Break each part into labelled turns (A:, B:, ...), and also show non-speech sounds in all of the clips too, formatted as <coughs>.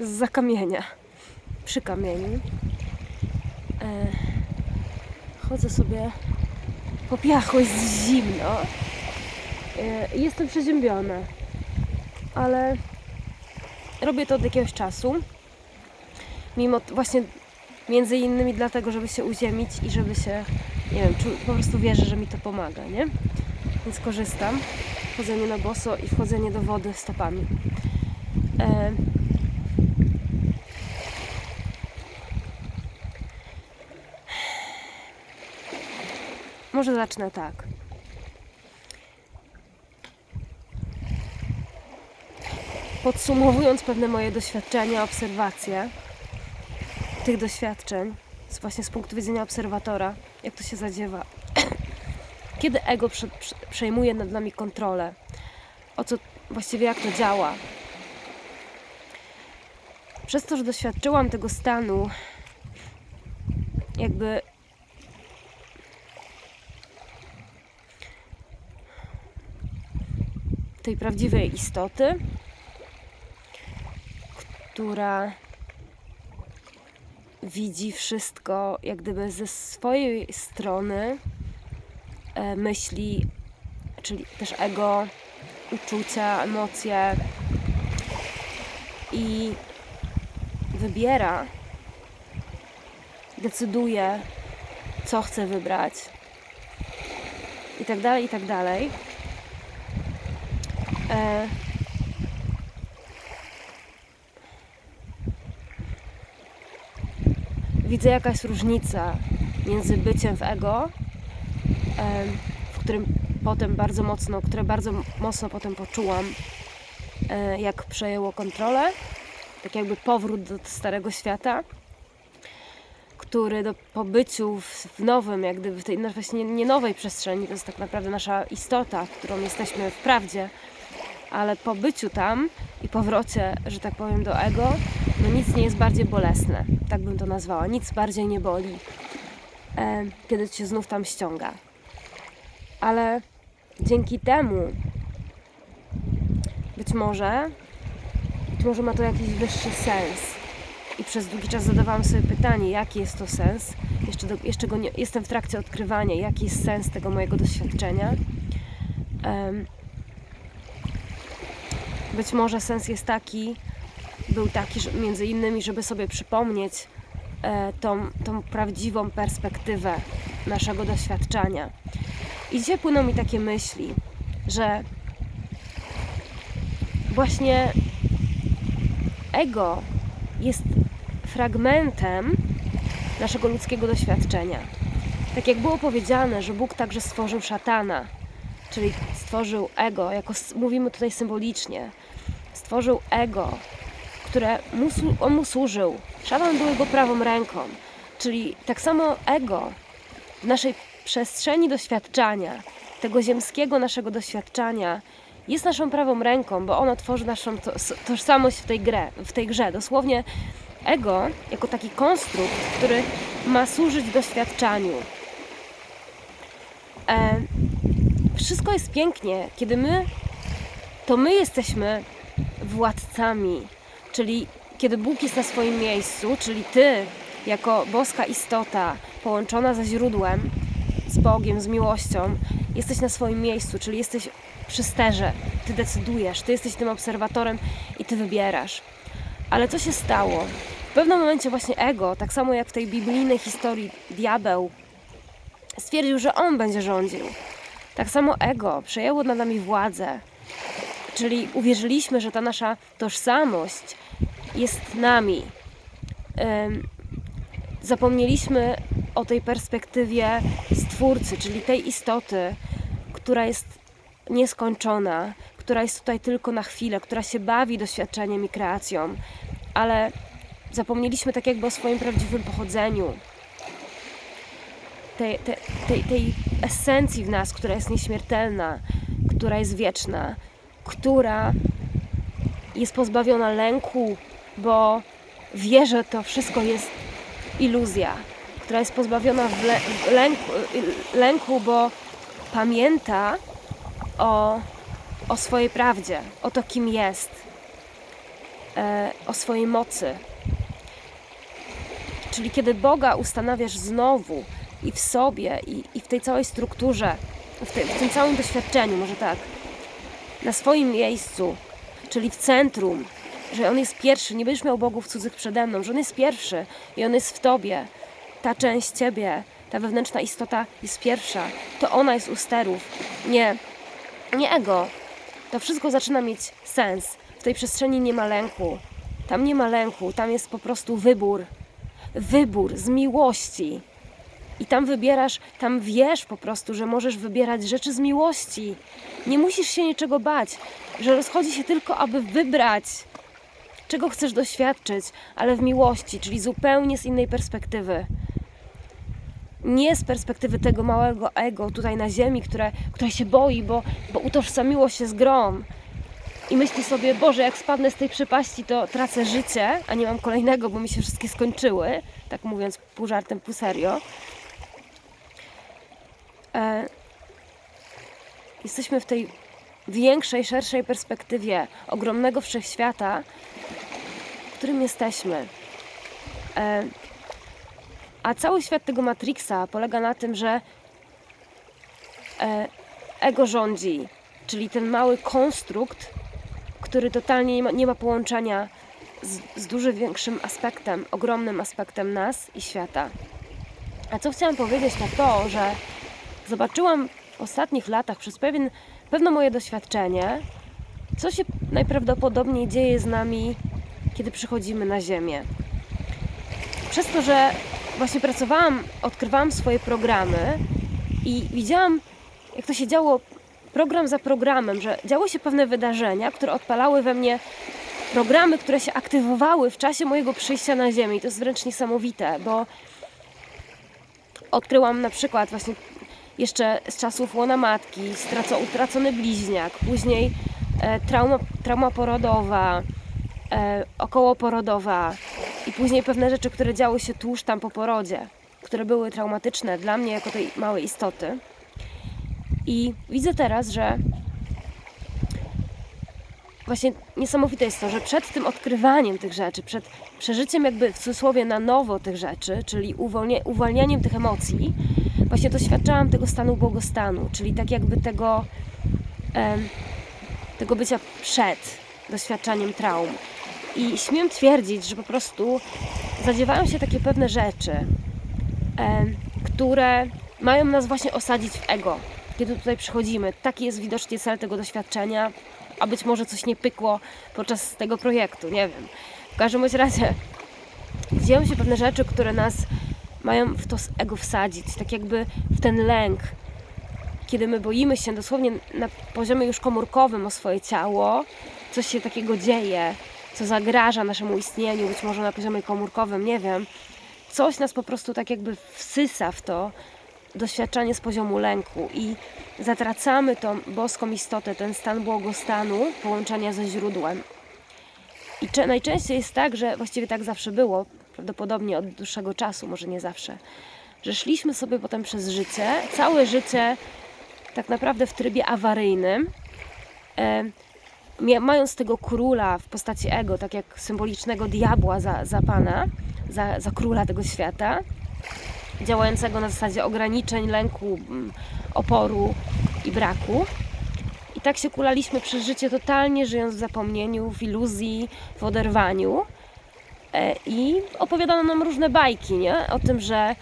A: z zakamienia, przy kamieniu. E, chodzę sobie po piachu, jest zimno. E, jestem przeziębiona, ale robię to od jakiegoś czasu. Mimo właśnie między innymi dlatego, żeby się uziemić i żeby się, nie wiem, po prostu wierzę, że mi to pomaga, nie? Więc korzystam. Chodzenie na boso i wchodzenie do wody stopami. E, może zacznę tak. Podsumowując pewne moje doświadczenia, obserwacje tych doświadczeń, właśnie z punktu widzenia obserwatora, jak to się zadziewa, <coughs> kiedy ego prze, prze, przejmuje nad nami kontrolę, o co właściwie jak to działa. Przez to, że doświadczyłam tego stanu, jakby tej prawdziwej istoty, która widzi wszystko jak gdyby ze swojej strony, e, myśli, czyli też ego, uczucia, emocje i wybiera, decyduje, co chce wybrać i tak dalej, i tak dalej. E, widzę jaka jest różnica między byciem w ego, em, w którym potem bardzo mocno, które bardzo mocno potem poczułam, e, jak przejęło kontrolę, tak jakby powrót do starego świata, który do pobyciu w, w nowym, jak gdyby w tej no właśnie nie nowej przestrzeni, to jest tak naprawdę nasza istota, którą jesteśmy w prawdzie, ale po byciu tam i powrocie, że tak powiem, do ego, no nic nie jest bardziej bolesne, tak bym to nazwała, nic bardziej nie boli, e, kiedy cię znów tam ściąga. Ale dzięki temu być może, być może ma to jakiś wyższy sens. I przez długi czas zadawałam sobie pytanie, jaki jest to sens. Jeszcze, do, jeszcze go nie, jestem w trakcie odkrywania, jaki jest sens tego mojego doświadczenia. Em, być może sens jest taki, był taki, że między innymi, żeby sobie przypomnieć e, tą, tą prawdziwą perspektywę naszego doświadczenia. I dzisiaj płyną mi takie myśli, że właśnie ego jest fragmentem naszego ludzkiego doświadczenia. Tak jak było powiedziane, że Bóg także stworzył szatana, czyli stworzył ego, jako mówimy tutaj symbolicznie, stworzył ego, które mu, on mu służył. Szatan był jego prawą ręką, czyli tak samo ego w naszej przestrzeni doświadczania, tego ziemskiego naszego doświadczania, jest naszą prawą ręką, bo ono tworzy naszą to, tożsamość w tej, grze, w tej grze. Dosłownie ego jako taki konstrukt, który ma służyć doświadczaniu. E, wszystko jest pięknie, kiedy my, to my jesteśmy władcami, czyli kiedy Bóg jest na swoim miejscu, czyli Ty, jako boska istota połączona ze źródłem, z Bogiem, z miłością, jesteś na swoim miejscu, czyli jesteś przy sterze, Ty decydujesz, Ty jesteś tym obserwatorem i Ty wybierasz. Ale co się stało? W pewnym momencie właśnie ego, tak samo jak w tej biblijnej historii diabeł, stwierdził, że on będzie rządził. Tak samo ego przejęło nad nami władzę. Czyli uwierzyliśmy, że ta nasza tożsamość jest nami. Zapomnieliśmy o tej perspektywie Stwórcy, czyli tej istoty, która jest nieskończona, która jest tutaj tylko na chwilę, która się bawi doświadczeniem i kreacją, ale zapomnieliśmy tak jakby o swoim prawdziwym pochodzeniu, tej, tej, tej, tej esencji w nas, która jest nieśmiertelna, która jest wieczna, która jest pozbawiona lęku, bo wie, że to wszystko jest iluzja, która jest pozbawiona w lę- w lęku, lęku, bo pamięta o, o swojej prawdzie, o to, kim jest. e, o swojej mocy. Czyli kiedy Boga ustanawiasz znowu i w sobie, i, i w tej całej strukturze, w, tej, w tym całym doświadczeniu, może tak, na swoim miejscu, czyli w centrum, że On jest pierwszy, nie będziesz miał bogów cudzych przede mną, że On jest pierwszy i On jest w Tobie. Ta część Ciebie, ta wewnętrzna istota jest pierwsza. To ona jest u sterów, nie, nie ego. To wszystko zaczyna mieć sens. W tej przestrzeni nie ma lęku. Tam nie ma lęku, tam jest po prostu wybór. Wybór z miłości. I tam wybierasz, tam wiesz po prostu, że możesz wybierać rzeczy z miłości. Nie musisz się niczego bać, że rozchodzi się tylko, aby wybrać, czego chcesz doświadczyć, ale w miłości, czyli zupełnie z innej perspektywy. Nie z perspektywy tego małego ego tutaj na ziemi, które, które się boi, bo, bo utożsamiło się z grą. I myśli sobie, Boże, jak spadnę z tej przepaści, to tracę życie, a nie mam kolejnego, bo mi się wszystkie skończyły. Tak mówiąc pół żartem, pół serio. E, jesteśmy w tej większej, szerszej perspektywie ogromnego wszechświata, w którym jesteśmy. E, a cały świat tego Matrixa polega na tym, że e, ego rządzi, czyli ten mały konstrukt, który totalnie nie ma, połączenia z, z dużo większym aspektem, ogromnym aspektem nas i świata. A co chciałam powiedzieć, to to, że zobaczyłam ostatnich latach przez pewien, pewne moje doświadczenie, co się najprawdopodobniej dzieje z nami, kiedy przychodzimy na Ziemię. Przez to, że właśnie pracowałam, odkrywałam swoje programy i widziałam, jak to się działo program za programem, że działy się pewne wydarzenia, które odpalały we mnie programy, które się aktywowały w czasie mojego przyjścia na Ziemię. I to jest wręcz niesamowite, bo odkryłam na przykład właśnie jeszcze z czasów łona matki, straco, utracony bliźniak, później e, trauma, trauma porodowa, e, okołoporodowa i później pewne rzeczy, które działy się tuż tam po porodzie, które były traumatyczne dla mnie jako tej małej istoty. I widzę teraz, że właśnie niesamowite jest to, że przed tym odkrywaniem tych rzeczy, przed przeżyciem jakby w cudzysłowie na nowo tych rzeczy, czyli uwalnianiem tych emocji, właśnie doświadczałam tego stanu błogostanu, czyli tak jakby tego, tego bycia przed doświadczaniem traum. I śmiem twierdzić, że po prostu zadziewają się takie pewne rzeczy, które mają nas właśnie osadzić w ego, kiedy tutaj przychodzimy. Taki jest widocznie cel tego doświadczenia, a być może coś nie pykło podczas tego projektu, nie wiem. W każdym razie dzieją się pewne rzeczy, które nas mają w to ego wsadzić, tak jakby w ten lęk. Kiedy my boimy się dosłownie na poziomie już komórkowym o swoje ciało, coś się takiego dzieje, co zagraża naszemu istnieniu, być może na poziomie komórkowym, nie wiem. Coś nas po prostu tak jakby wsysa w to doświadczanie z poziomu lęku i zatracamy tą boską istotę, ten stan błogostanu, połączenia ze źródłem. I najczęściej jest tak, że właściwie tak zawsze było, prawdopodobnie od dłuższego czasu, może nie zawsze, że szliśmy sobie potem przez życie, całe życie tak naprawdę w trybie awaryjnym, e, mając tego króla w postaci ego, tak jak symbolicznego diabła za, za pana, za, za króla tego świata, działającego na zasadzie ograniczeń, lęku, mm, oporu i braku. I tak się kulaliśmy przez życie totalnie, żyjąc w zapomnieniu, w iluzji, w oderwaniu. E, I opowiadano nam różne bajki, nie? O tym, że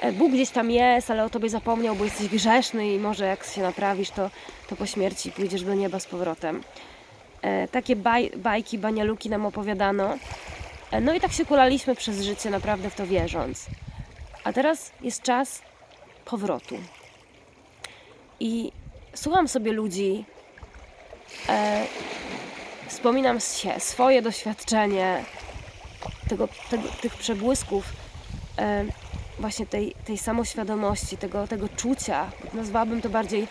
A: e, Bóg gdzieś tam jest, ale o tobie zapomniał, bo jesteś grzeszny i może jak się naprawisz, to, to po śmierci pójdziesz do nieba z powrotem. E, Takie baj, bajki, banialuki nam opowiadano. No i tak się kulaliśmy przez życie, naprawdę w to wierząc. A teraz jest czas powrotu. I słucham sobie ludzi, e, wspominam się, swoje doświadczenie tego, tego, tych przebłysków, e, właśnie tej, tej samoświadomości, tego, tego czucia. Nazwałabym to bardziej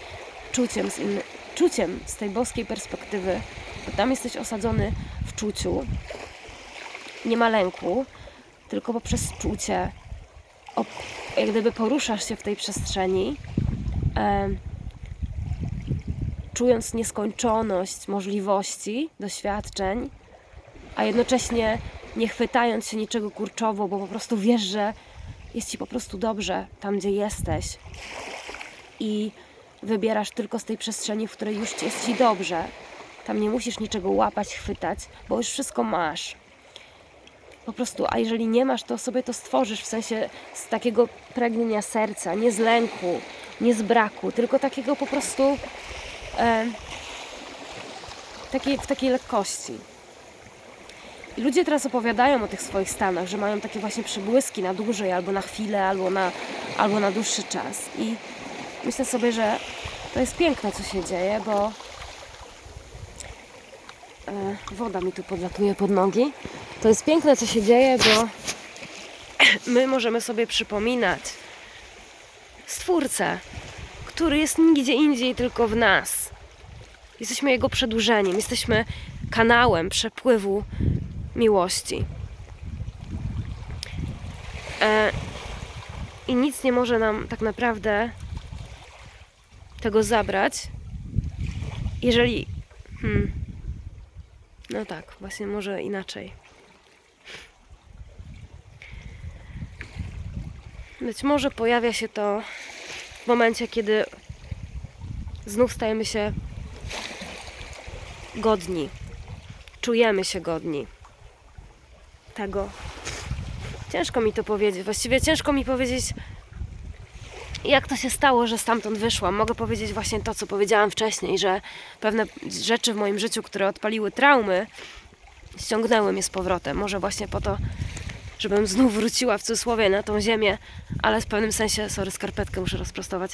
A: czuciem z, inny, czuciem z tej boskiej perspektywy, bo tam jesteś osadzony w czuciu. Nie ma lęku, tylko poprzez czucie o, jak gdyby poruszasz się w tej przestrzeni, e, czując nieskończoność możliwości, doświadczeń a jednocześnie nie chwytając się niczego kurczowo, bo po prostu wiesz, że jest ci po prostu dobrze tam, gdzie jesteś. I wybierasz tylko z tej przestrzeni, w której już jest ci dobrze. Tam nie musisz niczego łapać, chwytać, bo już wszystko masz. Po prostu, a jeżeli nie masz, to sobie to stworzysz w sensie z takiego pragnienia serca, nie z lęku, nie z braku, tylko takiego po prostu e, takiej, w takiej lekkości. I ludzie teraz opowiadają o tych swoich stanach, że mają takie właśnie przybłyski na dłużej, albo na chwilę, albo na, albo na dłuższy czas. I myślę sobie, że to jest piękne, co się dzieje, bo e, woda mi tu podlatuje pod nogi. To jest piękne, co się dzieje, bo <coughs> my możemy sobie przypominać Stwórcę, który jest nigdzie indziej, tylko w nas. Jesteśmy Jego przedłużeniem, jesteśmy kanałem przepływu miłości. E, I nic nie może nam tak naprawdę tego zabrać, jeżeli. Hmm, no tak, właśnie może inaczej. Być może pojawia się to w momencie, kiedy znów stajemy się godni. Czujemy się godni tego. Ciężko mi to powiedzieć. Właściwie ciężko mi powiedzieć, jak to się stało, że stamtąd wyszłam. Mogę powiedzieć właśnie to, co powiedziałam wcześniej, że pewne rzeczy w moim życiu, które odpaliły traumy, ściągnęły mnie z powrotem. Może właśnie po to, żebym znów wróciła w cudzysłowie na tą ziemię, ale w pewnym sensie, sorry, skarpetkę muszę rozprostować,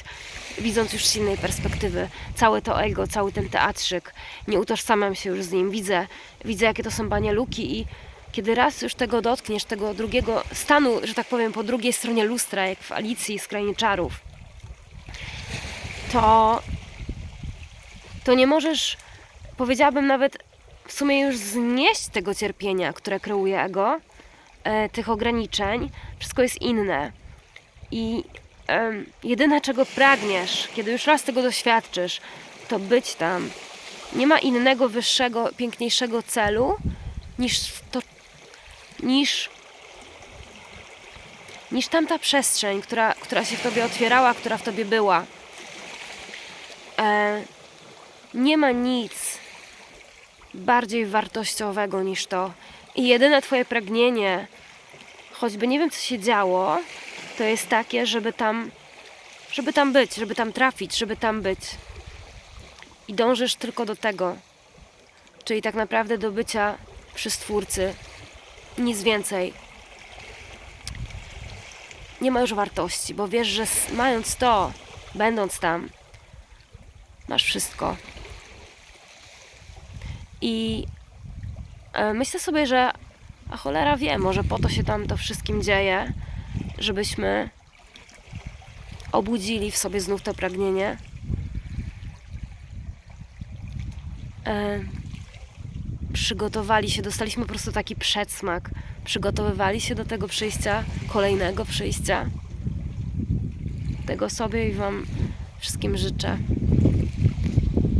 A: widząc już z innej perspektywy całe to ego, cały ten teatrzyk, nie utożsamiam się już z nim, widzę, widzę jakie to są banialuki i kiedy raz już tego dotkniesz, tego drugiego stanu, że tak powiem, po drugiej stronie lustra, jak w Alicji z Krainy Czarów, to to nie możesz, powiedziałabym nawet w sumie już znieść tego cierpienia, które kreuje ego, e, tych ograniczeń, wszystko jest inne. I jedyne, czego pragniesz, kiedy już raz tego doświadczysz, to być tam. Nie ma innego, wyższego, piękniejszego celu niż to, niż, niż tamta przestrzeń, która, która się w tobie otwierała, która w tobie była. E, nie ma nic bardziej wartościowego niż to. I jedyne Twoje pragnienie, choćby nie wiem, co się działo, to jest takie, żeby tam, żeby tam być, żeby tam trafić, żeby tam być. I dążysz tylko do tego. Czyli tak naprawdę do bycia przy Stwórcy. Nic więcej. Nie ma już wartości, bo wiesz, że mając to, będąc tam, masz wszystko. I e, myślę sobie, że a cholera wie, może po to się tam to wszystkim dzieje, żebyśmy obudzili w sobie znów to pragnienie. Przygotowali się, dostaliśmy po prostu taki przedsmak. Przygotowywali się do tego przyjścia, kolejnego przyjścia. Tego sobie i Wam wszystkim życzę.